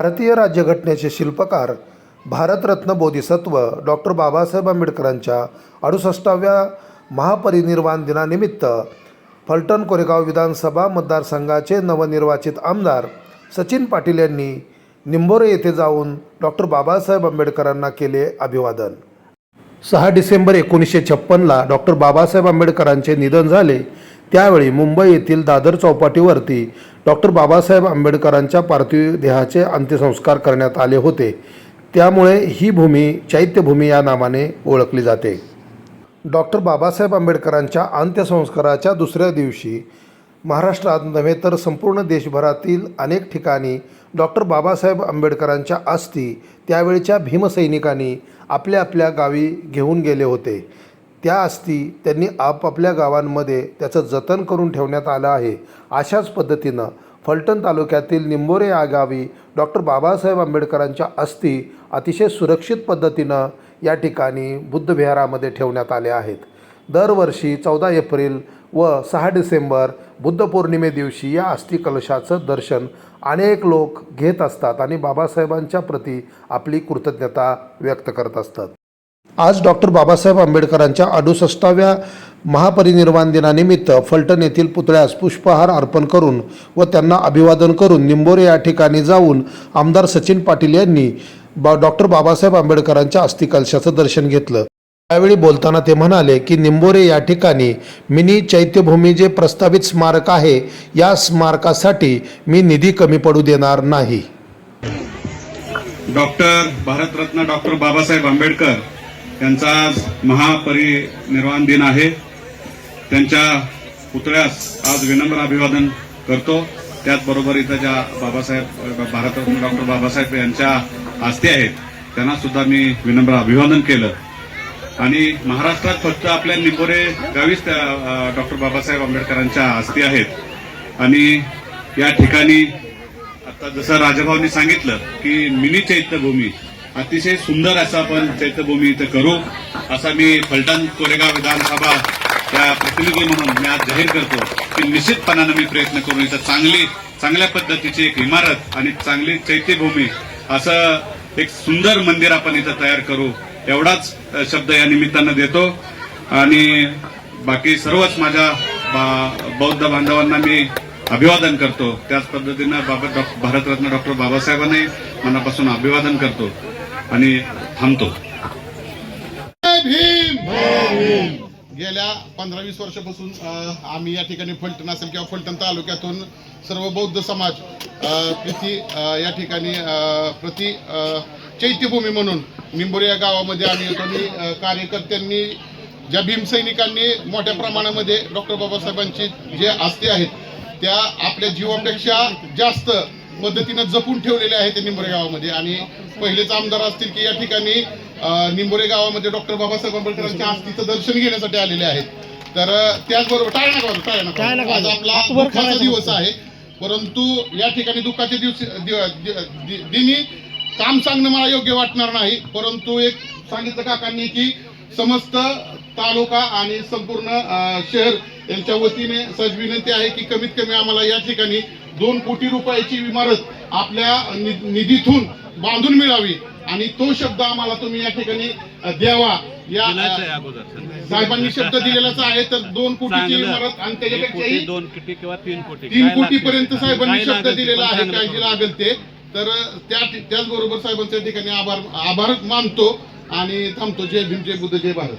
भारतीय राज्यघटनेचे शिल्पकार भारतरत्न बोधिसत्व डॉक्टर बाबासाहेब आंबेडकरांच्या अडुसष्टाव्या महापरिनिर्वाण दिनानिमित्त फलटण कोरेगाव विधानसभा मतदारसंघाचे नवनिर्वाचित आमदार सचिन पाटील यांनी निंबोरे येथे जाऊन डॉक्टर बाबासाहेब आंबेडकरांना केले अभिवादन. सहा डिसेंबर एकोणीसशे छप्पनला डॉक्टर बाबासाहेब आंबेडकरांचे निधन झाले. त्यावेळी मुंबई येथील दादर चौपाटीवरती डॉक्टर बाबासाहेब आंबेडकरांच्या पार्थिव देहाचे अंत्यसंस्कार करण्यात आले होते. त्यामुळे ही भूमी चैत्यभूमी या नावाने ओळखली जाते. डॉक्टर बाबासाहेब आंबेडकरांच्या अंत्यसंस्काराच्या दुसऱ्या दिवशी महाराष्ट्रात नव्हे तर संपूर्ण देशभरातील अनेक ठिकाणी डॉक्टर बाबासाहेब आंबेडकरांच्या अस्थी त्यावेळच्या भीमसैनिकांनी आपल्या आपल्या गावी घेऊन गेले होते. त्या अस्थी त्यांनी आपापल्या गावांमध्ये त्याचं जतन करून ठेवण्यात आलं आहे. अशाच पद्धतीनं फलटण तालुक्यातील निंबोरे या गावी डॉक्टर बाबासाहेब आंबेडकरांच्या अस्थी अतिशय सुरक्षित पद्धतीनं या ठिकाणी बुद्धविहारामध्ये ठेवण्यात आल्या आहेत. दरवर्षी चौदा एप्रिल व सहा डिसेंबर बुद्ध पौर्णिमे दिवशी या अस्थि कलशाचं दर्शन अनेक लोक घेत असतात आणि बाबासाहेबांच्या प्रती आपली कृतज्ञता व्यक्त करत असतात. आज डॉक्टर बाबासाहेब आंबेडकरांच्या अडुसष्टाव्या महापरिनिर्वाण दिनानिमित्त फलटण येथील पुतळ्यास पुष्पहार अर्पण करून व त्यांना अभिवादन करून निंबोरे या ठिकाणी जाऊन आमदार सचिन पाटील यांनी बा डॉक्टर बाबासाहेब आंबेडकरांच्या अस्थिकलशाचं दर्शन घेतलं. त्यावेळी बोलताना ते म्हणाले की निंबोरे या ठिकाणी मिनी चैत्यभूमी जे प्रस्तावित स्मारक आहे या स्मारकासाठी मी निधी कमी पडू देणार नाही. डॉक्टर भारतरत्न डॉक्टर बाबासाहेब आंबेडकर त्यांचा आज महापरिनिर्वाण दिन आहे. त्यांच्या पुतळ्यास आज विनम्र अभिवादन करतो. त्याचबरोबर इथं ज्या बाबासाहेब भारतरत्न डॉक्टर बाबासाहेब यांच्या आस्ती आहेत त्यांना सुद्धा मी विनम्र अभिवादन केलं. आणि महाराष्ट्रात फक्त आपल्या निंबोरे गावीच त्या डॉक्टर बाबासाहेब आंबेडकरांच्या आस्ती आहेत. आणि या ठिकाणी आता जसं राजभावनी सांगितलं की मिनी चैत्यभूमी अतिशय सुंदर असं आपण चैत्यभूमी इथं करू. असा मी फलटण कोरेगाव विधानसभा या प्रतिनिधी म्हणून मी आज जाहीर करतो की निश्चितपणानं मी प्रयत्न करून इथं चांगली चांगल्या पद्धतीची एक इमारत आणि चांगली चैत्यभूमी असं एक सुंदर मंदिर आपण इथं तयार करू एवढाच शब्द या निमित्तानं देतो. आणि बाकी सर्वच माझ्या बा- बौद्ध बांधवांना मी अभिवादन करतो. त्याच पद्धतीनं बाबा डॉ- भारतरत्न डॉक्टर बाबासाहेबांनाही मनापासून अभिवादन करतो. आणि थांबतो. गेल्या पंधरा वीस वर्षापासून आम्ही या ठिकाणी फलटण असेल किंवा फलटण तालुक्यातून सर्व बौद्ध समाज प्रति या ठिकाणी प्रति चैत्यभूमी म्हणून निंबोरी या गावामध्ये आम्ही येतो आणि कार्यकर्त्यांनी ज्या भीमसैनिकांनी मोठ्या प्रमाणामध्ये डॉक्टर बाबासाहेबांची जे आस्ती आहेत त्या आपल्या जीवापेक्षा जास्त पद्धतीनं जपून ठेवलेले आहेत ते निंबोरे गावामध्ये. आणि पहिलेच आमदार असतील की या ठिकाणी निंबोरे गावामध्ये डॉक्टर बाबासाहेब आंबेडकरांच्या आस्तीचं दर्शन घेण्यासाठी आलेले आहेत. तर त्याचबरोबर टाळ नका वाजवू, टाळ नका वाजवू. आज आपला दुःखाचा दिवस आहे. परंतु या ठिकाणी दुःखाच्या दिवशी दिनी काम सांगणं मला योग्य वाटणार नाही. परंतु एक सांगितलं काकांनी की समस्त तालुका आणि संपूर्ण शहर यांच्या वतीने सहज विनंती आहे की कमीत कमी आम्हाला या ठिकाणी दोन कोटी रुपयाची इमारत आपल्या निधीतून बांधून मिळावी. आणि तो शब्द आम्हाला तुम्ही या ठिकाणी द्यावा. या साहेबांनी शब्द दिलेलाच आहे तर दोन कोटीची. इमारत आणि त्याच्यापेक्षाही दोन कोटी किंवा तीन कोटी. तीन कोटी पर्यंत? साहेबांनी शब्द दिलेला आहे काय जे. लागेल ते. तर त्या त्याचबरोबर साहेबांच्या ठिकाणी आभार आभार मानतो आणि थांबतो. जय भीम जय बुद्ध जय भारत.